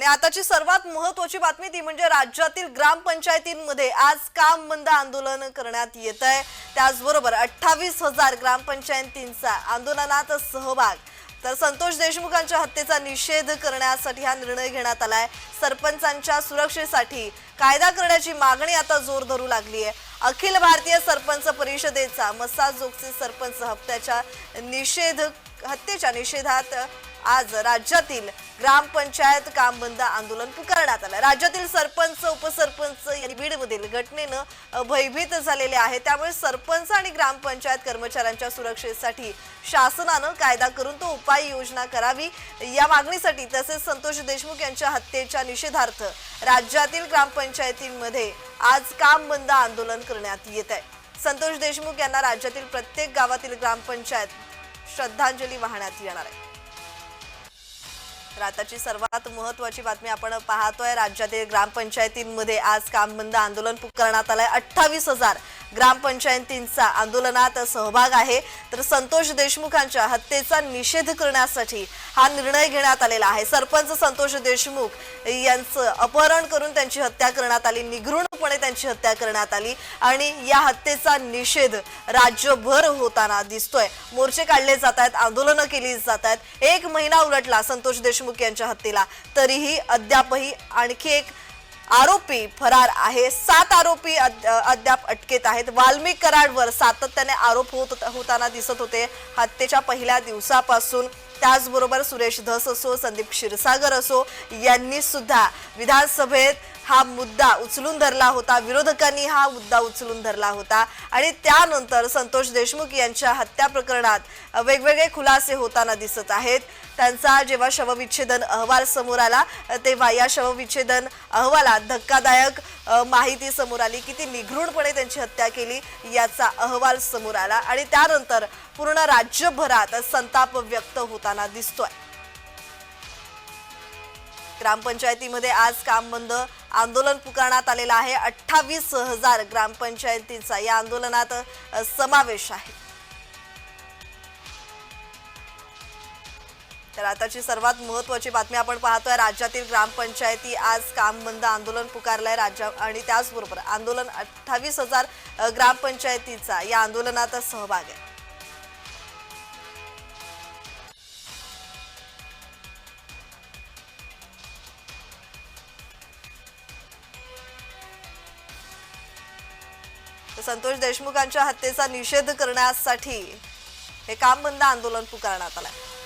आणि आताची सर्वात महत्वाची बातमी ती म्हणजे राज्यातील ग्रामपंचायतींमध्ये आज काम बंद आंदोलन करण्यात येत आहे. त्याचबरोबर अठ्ठावीस हजार ग्रामपंचायतींचा आंदोलनात सहभाग. तर संतोष देशमुखांच्या हत्येचा निषेध करण्यासाठी हा निर्णय घेण्यात आलाय. सरपंचांच्या सुरक्षेसाठी कायदा करण्याची मागणी आता जोर धरू लागली आहे. अखिल भारतीय सरपंच परिषदेचा मसाजोगचे सरपंच हप्त्याच्या निषेध हत्येच्या निषेधात आज राज्यातील ग्रामपंचायत काम बंद आंदोलन पुकारण्यात आलं. राज्यातील सरपंच उपसरपंच यांनी बीडमधील घटनेनं भयभीत झालेले आहे. त्यामुळे सरपंच आणि ग्रामपंचायत कर्मचाऱ्यांच्या सुरक्षेसाठी शासनानं कायदा करून तो उपाययोजना करावी या मागणीसाठी तसेच संतोष देशमुख यांच्या हत्येच्या निषेधार्थ राज्यातील ग्रामपंचायतींमध्ये आज काम बंद आंदोलन करण्यात येत आहे संतोष देशमुख यांना राज्यातील प्रत्येक गावातील ग्रामपंचायत श्रद्धांजली वाहण्यात येणार आहे. तर आताची सर्वात महत्वाची बातमी आपण पाहतोय. राज्यातील ग्रामपंचायतींमध्ये आज काम बंद आंदोलन पुकारण्यात आलंय. अठ्ठावीस हजार ग्रामपंचायतींचा आंदोलनात सहभाग आहे. तर संतोष देशमुखांच्या हत्येचा निषेध करण्यासाठी हा निर्णय घेण्यात आलेला आहे. सरपंच संतोष देशमुख यांचं अपहरण करून त्यांची हत्या करण्यात आली. निघृणपणे त्यांची हत्या करण्यात आली आणि या हत्येचा निषेध राज्यभर होताना दिसतोय. मोर्चे काढले जात आहेत आंदोलनं केली जात आहेत एक महिना उलटला संतोष देशमुख यांच्या हत्येला. तरीही अद्यापही आणखी एक आरोपी फरार आहे. सात आरोपी अद्याप अटकेत आहेत. वाल्मिक कराडवर सातत्याने आरोप होत होताना दिसत होते. हत्येच्या पहिल्या दिवसापासून त्याचबरोबर सुरेश धस असो संदीप क्षीरसागर असो यांनी सुद्धा विधानसभेत हा मुद्दा उचलून धरला होता. विरोधकांनी हा मुद्दा उचलून धरला होता. आणि त्यानंतर संतोष देशमुख यांच्या हत्या प्रकरणात वेगवेगळे खुलासे होताना दिसत आहेत. त्यांचा जेव्हा शवविच्छेदन अहवाल समोर आला तेव्हा या शवविच्छेदन अहवालात धक्कादायक माहिती समोर आली की ती निघृणपणे त्यांची हत्या केली याचा अहवाल समोर आला. आणि त्यानंतर पूर्ण राज्यभरात संताप व्यक्त होताना दिसतोय. ग्रामपंचायतीमध्ये आज काम बंद आंदोलन पुकारण्यात आलेलं आहे. अठ्ठावीस हजार ग्रामपंचायतींचा या आंदोलनात समावेश आहे. तर आताची सर्वात महत्वाची बातमी आपण पाहतोय राज्यातील ग्रामपंचायती आज काम बंद आंदोलन पुकारलंय राज्या आणि त्याचबरोबर आंदोलन अठ्ठावीस हजार ग्रामपंचायतीचा या आंदोलनात सहभाग आहे. संतोष देशमुखांच्या हत्येचा निषेध करण्यासाठी हे काम बंद आंदोलन पुकारण्यात आहे